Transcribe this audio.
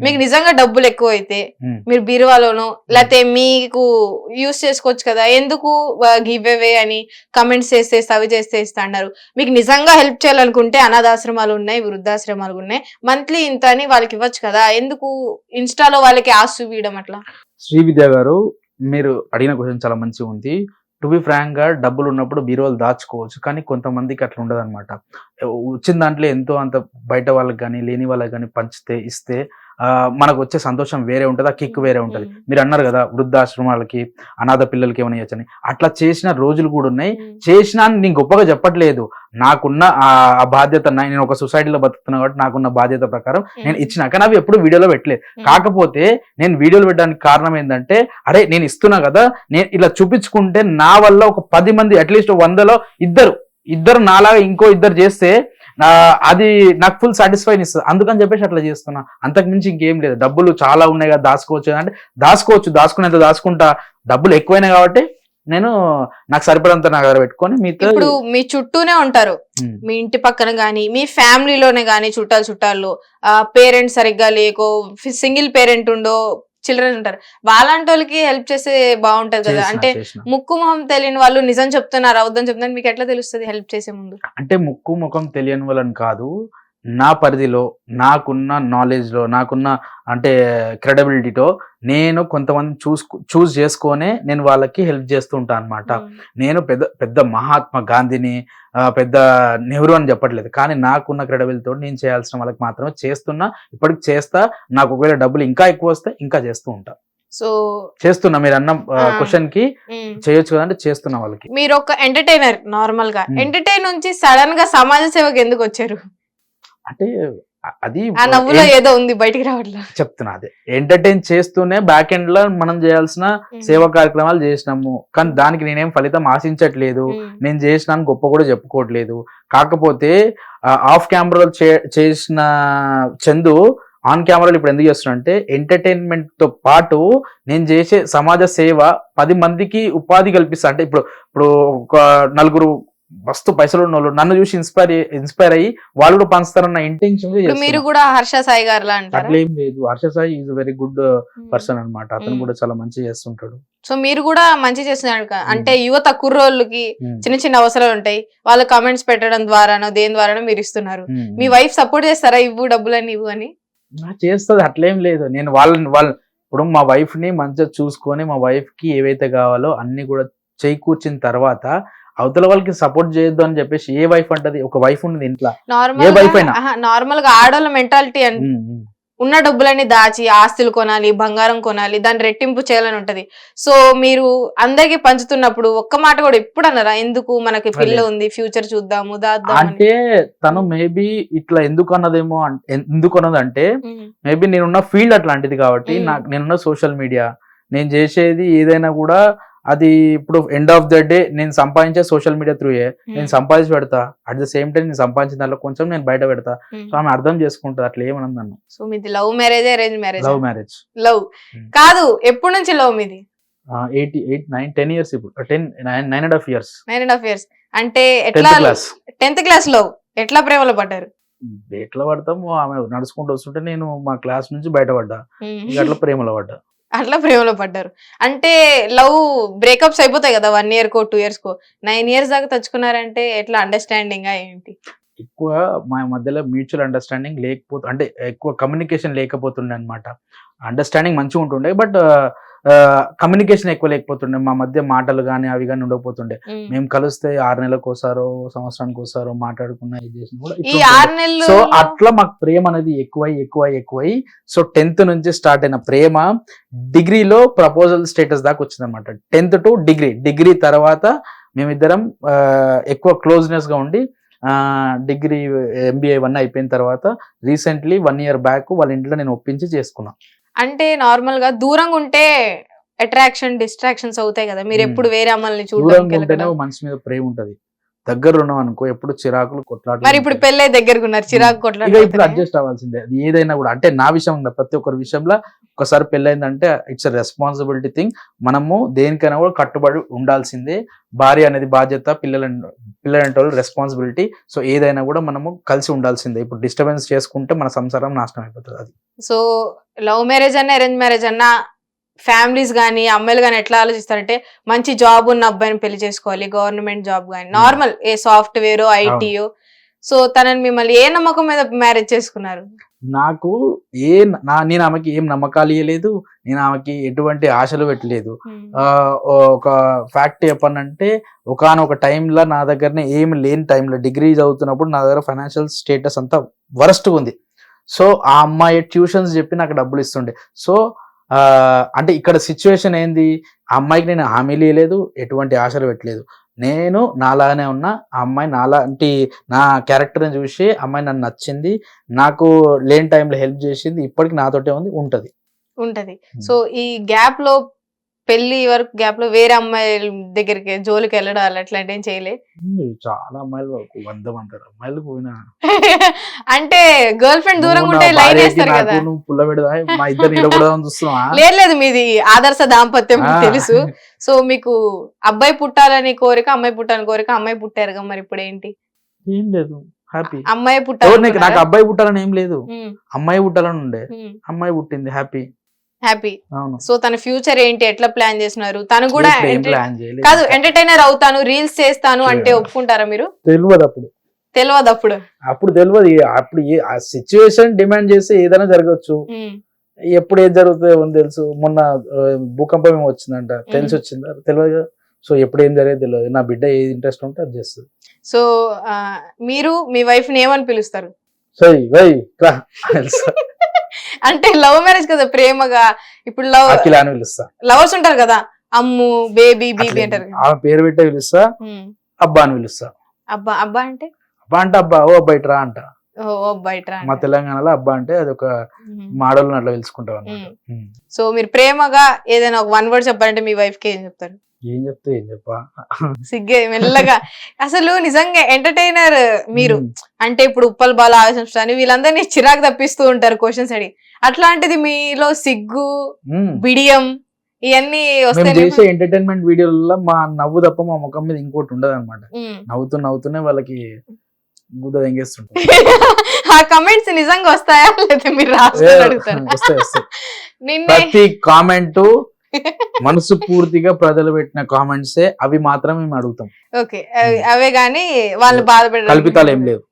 మీకు నిజంగా డబ్బులు ఎక్కువ అయితే ఉమ్. మీరు బీరువాలోనో లేకపోతే మీకు యూస్ చేసుకోవచ్చు కదా. ఎందుకు గివ్ అవే అని కమెంట్స్ చేస్తే అవి చేస్తే ఇస్తా అన్నారు. మీకు నిజంగా హెల్ప్ చేయాలనుకుంటే అనాథాశ్రమాలు ఉన్నాయి వృద్ధాశ్రమాలు ఉన్నాయి. మంత్లీ ఇంత అని వాళ్ళకి ఇవ్వచ్చు కదా. ఎందుకు ఇన్స్టాలో వాళ్ళకి ఆశ చూపించడం అట్లా? శ్రీ విద్య గారు మీరు అడిగిన క్వశ్చన్ చాలా మంచిగా ఉంది. టు బి ఫ్రాంక్గా డబ్బులు ఉన్నప్పుడు బీరువాలు దాచుకోవచ్చు కానీ కొంతమందికి అట్లా ఉండదు అనమాట వచ్చిన దాంట్లో ఎంతో అంత బయట వాళ్ళకి కానీ లేని వాళ్ళకి కానీ పంచితే ఇస్తే మనకు వచ్చే సంతోషం వేరే ఉంటుంది ఆ కిక్ వేరే ఉంటుంది. మీరు అన్నారు కదా వృద్ధాశ్రమాలకి అనాథ పిల్లలకి ఏమైనా ఇవ్వచ్చని అట్లా చేసిన రోజులు కూడా ఉన్నాయి. చేసినా అని నేను గొప్పగా చెప్పట్లేదు. నాకున్న ఆ బాధ్యత నేను ఒక సొసైటీలో బతుకుతున్నా కాబట్టి నాకున్న బాధ్యత ప్రకారం నేను ఇచ్చిన. కానీ అవి ఎప్పుడు వీడియోలో పెట్టలేదు. కాకపోతే నేను వీడియోలు పెట్టడానికి కారణం ఏంటంటే అరే నేను ఇస్తున్నా కదా నేను ఇలా చూపించుకుంటే నా వల్ల ఒక పది మంది అట్లీస్ట్ వందలో ఇద్దరు ఇద్దరు నాలాగా ఇంకో ఇద్దరు చేస్తే అది నాకు ఫుల్ సాటిస్ఫైన్ ఇస్తుంది అందుకని చెప్పేసి అట్లా చేస్తున్నా. అంతకు మించి ఇంకేం లేదు. డబ్బులు చాలా ఉన్నాయి కదా దాచుకోవచ్చు. అంటే దాచుకోవచ్చు. దాచుకునేంత దాచుకుంటా. డబ్బులు ఎక్కువైనాయి కాబట్టి నేను నాకు సరిపడంత నా దగ్గర పెట్టుకొని మీతో ఇప్పుడు మీ చుట్టూనే ఉంటారు. మీ ఇంటి పక్కన గానీ మీ ఫ్యామిలీలోనే గానీ చుట్టాలు చుట్టాల్లో పేరెంట్స్ సరిగ్గా లేకో సింగిల్ పేరెంట్ ఉండో చిల్డ్రన్ ఉంటారు. వాళ్ళంటి వాళ్ళకి హెల్ప్ చేస్తే బాగుంటది కదా. అంటే. ముక్కు మొహం తెలియని వాళ్ళు నిజం చెప్తున్నారు? అవద్దని చెప్తున్నారు. మీకు ఎట్లా తెలుస్తుంది హెల్ప్ చేసే ముందు? అంటే ముక్కు ముఖం తెలియని వాళ్ళని కాదు. నా పరిధిలో నాకున్న నాలెడ్జ్లో నాకున్న అంటే క్రెడబిలిటీతో నేను కొంతమంది చూస్ చూస్ చేసుకొనే నేను వాళ్ళకి హెల్ప్ చేస్తూ ఉంటాను అనమాట నేను పెద్ద పెద్ద మహాత్మా గాంధీని పెద్ద నెహ్రూ అని చెప్పట్లేదు. కానీ నాకున్న క్రెడబిలిటీతో నేను చేయాల్సిన వాళ్ళకి మాత్రమే చేస్తున్నా. ఇప్పటికి చేస్తా. నాకు ఒకవేళ డబ్బులు ఇంకా ఎక్కువ వస్తే ఇంకా చేస్తూ ఉంటా. సో చేస్తున్నా. మీరు అన్న. క్వశ్చన్కి చేయొచ్చు కదా అంటే చేస్తున్నా వాళ్ళకి. మీరు ఒక ఎంటర్టైనర్ నార్మల్గా. ఎంటర్టైన్ నుంచి సడన్గా సమాజ సేవకు ఎందుకు వచ్చారు? అంటే అది నవ్వులో ఏదో ఉంది బయటికి రావట్లేదు చెప్తున్నా అదే. ఎంటర్టైన్ చేస్తూనే బ్యాక్ ఎండ్లో మనం చేయాల్సిన సేవా కార్యక్రమాలు చేసినాము. కానీ దానికి నేనేం ఫలితం ఆశించట్లేదు. నేను చేసినాను గొప్ప కూడా చెప్పుకోవట్లేదు. కాకపోతే ఆఫ్ కెమెరాలో చేసిన చందు ఆన్ కెమెరాలో ఇప్పుడు ఎందుకు చేస్తున్నా అంటే ఎంటర్టైన్మెంట్తో పాటు నేను చేసే సమాజ సేవ పది మందికి ఉపాధి కల్పిస్తా. అంటే ఇప్పుడు ఇప్పుడు ఒక నలుగురు మస్తు పైసలు ఉన్న వాళ్ళు. నన్ను చూసి ఇన్స్పైర్ ఇన్స్పైర్ అయ్యి వాళ్ళు కూడా పంచుతారన్న ఇంటెన్షన్ మీరు కూడా హర్ష సాయి గారు అట్లా లేదు. Harsha Sai is very good person అన్నమాట. అతను Mm. కూడా చాలా మంచిగా చేస్తుంటాడు. సో మీరు కూడా మంచి చేస్తున్నారు కదా. అంటే యువత కుర్రోళ్ళకి Mm. చిన్న చిన్న అవసరాలు ఉంటాయి. వాళ్ళు కామెంట్స్ పెట్టడం ద్వారానో దేని ద్వారానో మీరు ఇస్తున్నారు. మీ వైఫ్ సపోర్ట్ చేస్తారా ఇవ్వు డబ్బులని ఇవ్వు అని? చేస్తుంది. అట్లేం లేదు. నేను వాళ్ళని వాళ్ళ ఇప్పుడు మా వైఫ్ని మంచిగా చూసుకొని మా వైఫ్కి ఏవైతే కావాలో అన్ని కూడా చేకూర్చిన తర్వాత అవతల వాళ్ళకి సపోర్ట్ చేయొద్దు అని చెప్పేసి ఏ వైఫ్ అంటది ఒక వైఫ్ ఉన్నది ఇంట్లో ఏ wife అయినా? నార్మల్గా ఆడవాళ్ళ మెంటాలిటీ అని. ఉన్న డబ్బులన్నీ దాచి ఆస్తులు కొనాలి బంగారం కొనాలి దాన్ని రెట్టింపు చేయాలని ఉంటది సో మీరు అందరికి పంచుతున్నప్పుడు ఒక్క మాట కూడా ఎప్పుడు అన్నారా ఎందుకు మనకి పిల్ల. ఉంది ఫ్యూచర్ చూద్దాము. అంటే తను మేబీ ఇట్లా ఎందుకు అన్నదేమో అన్- ఎందుకు అన్నదంటే ఉమ్, మేబీ నేనున్న ఫీల్డ్ అట్లాంటిది కాబట్టి. నాకు నేనున్న సోషల్ మీడియా నేను చేసేది ఏదైనా కూడా అది ఇప్పుడు ఎండ్ ఆఫ్ ద డే నేను సంపాదించే సోషల్ మీడియా త్రూ ఏ నేను సంపాదించి పెడతా. అట్ ద సేమ్ టైం నేను సంపాదించిన దాంట్లో కొంచెం నేను బయట పెడతా. ఉమ్. సో ఆమె అర్థం చేసుకుంటుంది అట్లా ఏమన్నది నన్ను. సో మీది love marriage arrange marriage love marriage love. కాదు ఎప్పటి నుంచి లవ్ మీది? Eighty eight nine ten years ఇప్పుడు. Ten nine and half years nine and half years అంటే ఎట్లా క్లాస్ టెన్త్ క్లాస్లో ఎట్లా ప్రేమలో పడ్డారు? ఎట్లా పడతాము ఆమె నడుచుకుంటూ వస్తుంటే నేను మా క్లాస్ నుంచి బయటపడ్డా. ఇక అట్లా ప్రేమలో పడ్డా. అట్లా ప్రేమలో పడ్డారు. అంటే లవ్ బ్రేకప్స్ అయిపోతాయి కదా వన్ ఇయర్ కో టూ ఇయర్స్ కో. నైన్ ఇయర్స్ దాకా తెచ్చుకున్నారంటే ఎట్లా అండర్స్టాండింగ్ ఏంటి? ఎక్కువ మా మధ్యలో మ్యూచువల్ అండర్స్టాండింగ్ లేకపోతే అంటే ఎక్కువ కమ్యూనికేషన్ లేకపోతుండే అనమాట అండర్స్టాండింగ్ మంచిగా ఉంటుండే బట్ కమ్యూనికేషన్ ఎక్కువ లేకపోతుండే. మా మధ్య మాటలు కానీ అవి కానీ ఉండకపోతుండే. మేము. కలిస్తే ఆరు నెలలకు ఒకసారో సంవత్సరానికి ఒకసారో మాట్లాడుకున్నా ఇది చేసినా కూడా సో అట్లా మాకు ప్రేమ అనేది ఎక్కువై ఎక్కువై ఎక్కువై సో టెన్త్ నుంచి స్టార్ట్ అయిన ప్రేమ డిగ్రీలో ప్రపోజల్ స్టేటస్ దాకా వచ్చింది అనమాట టెన్త్ టు డిగ్రీ. డిగ్రీ తర్వాత మేమిద్దరం ఆ, ఎక్కువ క్లోజ్నెస్గా ఉండి డిగ్రీ ఎంబీఏ వన్ అయిపోయిన తర్వాత రీసెంట్లీ వన్ ఇయర్ బ్యాక్ వాళ్ళ ఇంట్లో నేను ఒప్పించి చేసుకున్నా. అంటే నార్మల్గా దూరంగా ఉంటే అట్రాక్షన్ డిస్ట్రాక్షన్స్ అవుతాయి కదా. మీరు. ఎప్పుడు వేరే ఉంటేనే వెళ్ళడం. మనిషి మీద ప్రేమ ఉంటది. దగ్గర ఉన్నాం అనుకో ఎప్పుడు చిరాకులు కొట్లాటలు మరి ఇప్పుడు. పెళ్ళై దగ్గరకు ఉన్నారు చిరాకు ఇక ఇప్పుడు అడ్జస్ట్ అవ్వాల్సిందే. అది ఏదైనా కూడా అంటే నా విషయం ప్రతి ఒక్కరి విషయంలో ఒక్కసారి పెళ్ళైందంటే ఇట్స్ రెస్పాన్సిబిలిటీ థింగ్ మనము దేనికైనా కూడా కట్టుబడి ఉండాల్సిందే. భార్య అనేది బాధ్యత పిల్లల పిల్లలంటే వాళ్ళు రెస్పాన్సిబిలిటీ సో ఏదైనా కూడా మనము కలిసి ఉండాల్సిందే. ఇప్పుడు డిస్టర్బెన్స్ చేసుకుంటే మన సంసారం నాశనం అయిపోతుంది అది. సో లవ్ మ్యారేజ్ అన్న అరేంజ్ మ్యారేజ్ అన్న ఫ్యామిలీస్ కానీ అమ్మాయిలు కానీ ఎట్లా ఆలోచిస్తారంటే మంచి జాబ్ ఉన్న అబ్బాయిని పెళ్ళి చేసుకోవాలి గవర్నమెంట్ జాబ్ కానీ నార్మల్ ఏ సాఫ్ట్వేర్ ఐటీయో సో తనని మిమ్మల్ని ఏ నమ్మకం మీద మ్యారేజ్ చేసుకున్నారు? నాకు ఏ నా నేను ఆమెకి ఏం నమ్మకాలు ఇవ్వలేదు నేను ఆమెకి ఎటువంటి ఆశలు పెట్టలేదు. ఆ, ఒక ఫ్యాక్ట్ చెప్పానంటే ఒకనొక టైంలో నా దగ్గరనే ఏం లేని టైంలో డిగ్రీ చదువుతున్నప్పుడు నా దగ్గర ఫైనాన్షియల్ స్టేటస్ అంతా వరస్ట్ ఉంది. సో ఆ అమ్మాయి ట్యూషన్స్ చెప్పి నాకు డబ్బులు ఇస్తుండే. సో అంటే ఇక్కడ సిచ్యువేషన్ ఏంది? ఆ అమ్మాయికి నేను హామీలు ఇవ్వలేదు ఎటువంటి ఆశలు పెట్టలేదు. నేను నాలాగానే ఉన్నా ఆ అమ్మాయి నాలాంటి నా క్యారెక్టర్ని చూసి అమ్మాయి నన్ను నచ్చింది నాకు లేని టైంలో హెల్ప్ చేసింది ఇప్పటికి నాతోటే ఉంది ఉంటది. ఉంటది. సో ఈ గ్యాప్లో పెళ్ళి వరకు గ్యాప్లో వేరే అమ్మాయి దగ్గరికి జోలికి వెళ్ళడం అలా అట్లాంటి ఏం చేయలే. చాలా అమ్మాయిలు వంద మంది అమ్మాయిలు పోయినా అంటే గర్ల్ ఫ్రెండ్ దూరంగా నువ్వు ఉంటే లైన్ వేస్తారు కదా? పుల్ల పెడదా? మా లేదు లేదు. మీది ఆదర్శ దాంపత్యం తెలుసు. సో మీకు అబ్బాయి పుట్టాలని కోరిక అమ్మాయి పుట్టాలని కోరిక అమ్మాయి పుట్టారుగా మరి ఇప్పుడు ఏంటి ఏం లేదు. హ్యాపీ. అమ్మాయి ఎవరు నీకు పుట్టాలి అబ్బాయి పుట్టాలని ఏం లేదు. అమ్మాయి పుట్టాలని ఉండే. అమ్మాయి పుట్టింది. హ్యాపీ. హ్యాపీ. సో తన ఫ్యూచర్ ఏంటి ఎట్లా ప్లాన్ చేస్తున్నారు? తను కూడా కాదు ఎంటర్టైనర్ అవుతాను రీల్స్ చేస్తాను అంటే. ఒప్పుకుంటారా మీరు? తెలియదు అప్పుడు. తెలియదు అప్పుడు. అప్పుడు తెలియదు. అప్పుడు ఆ సిచ్యువేషన్ డిమాండ్ చేస్తే ఏదైనా జరగచ్చు. ఉమ్, ఎప్పుడు ఏం జరుగుతుందో తెలుసు. మొన్న భూకంపం ఏమో వచ్చిందంట. తెలిసి. వచ్చిందా? తెలియదు కదా. సో ఎప్పుడు ఏం జరిగేది తెలియదు. నా బిడ్డ ఏది ఇంట్రెస్ట్ ఉంటే అది చేస్తుంది. సో మీరు మీ వైఫ్ని ఏమని పిలుస్తారు? సై వై రా అంటే లవ్ మ్యారేజ్ కదా ప్రేమగా. ఇప్పుడు లవ్ అఖిల అని పిలుస్తా. లవర్స్ ఉంటారు కదా అమ్ము బేబీ బీబీ అంటారు. ఆమె పేరు పెట్టే పిలుస్తా. అబ్బా అని పిలుస్తా. అబ్బా అబ్బా అంటే? అబ్బా అంటే అబ్బా ఓ బయట రా అంట. మా. తెలంగాణలో అబ్బా అంటే అది ఒక. మాడల్ అట్లా ఉమ్. సో మీరు ప్రేమగా ఏదైనా ఒక వన్ వర్డ్ చెప్పాలంటే మీ వైఫ్కి ఏం చెప్తారు? ఏం చెప్తే ఏం చెప్పా? సిగ్గే మెల్లగా. అసలు నిజంగా ఎంటర్టైనర్ మీరు. అంటే ఇప్పుడు ఉప్పల్ బాల ఆవేశం వీళ్ళందరినీ చిరాకు తప్పిస్తూ ఉంటారు క్వశ్చన్స్ అడిగి అట్లాంటిది మీలో సిగ్గు. బిడియం ఇవన్నీ చేసే ఎంటర్టైన్మెంట్ వీడియోలలో మా నవ్వు తప్ప మా ముఖం మీద ఇంకోటి ఉండదు అనమాట నవ్వుతూ నవ్వుతూనే వాళ్ళకి గుద్ద తెంగేస్తుంటాం ఆ కమెంట్స్ నిజంగా వస్తాయా? లేదా మీరు వస్తాయి నిన్నే ప్రతి కామెంట్ మనసు పూర్తిగా ప్రజలు పెట్టిన కామెంట్సే అవి మాత్రమే మేము అడుగుతాం. ఓకే అవే గానీ వాళ్ళు బాధపడారు. కల్పితాలు ఏం లేవు.